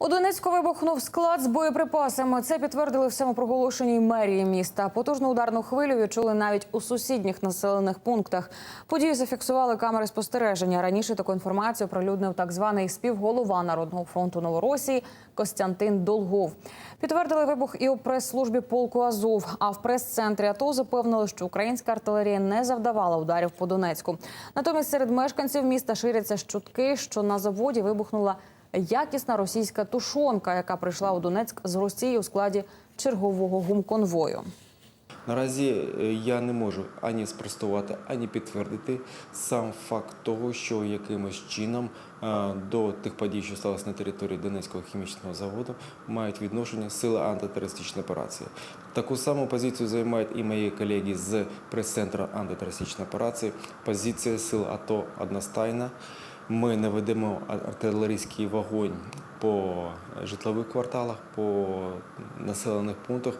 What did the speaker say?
У Донецьку вибухнув склад з боєприпасами. Це підтвердили в самопроголошеній мерії міста. Потужну ударну хвилю відчули навіть у сусідніх населених пунктах. Події зафіксували камери спостереження. Раніше таку інформацію оприлюднив так званий співголова Народного фронту Новоросії Костянтин Долгов. Підтвердили вибух і у прес-службі полку Азов. А в прес-центрі АТО запевнили, що українська артилерія не завдавала ударів по Донецьку. Натомість серед мешканців міста ширяться чутки, що на заводі вибухнула якісна російська тушонка, яка прийшла у Донецьк з Росії у складі чергового гумконвою. Наразі е, я не можу ані спростувати, ані підтвердити сам факт того, що якимось чином е, до тих подій, що сталося на території Донецького хімічного заводу, мають відношення сили антитерористичної операції. Таку саму позицію займають і мої колеги з прес-центру антитерористичної операції. Позиція сил АТО одностайна. Ми не ведемо артилерійський вогонь по житлових кварталах, по населених пунктах.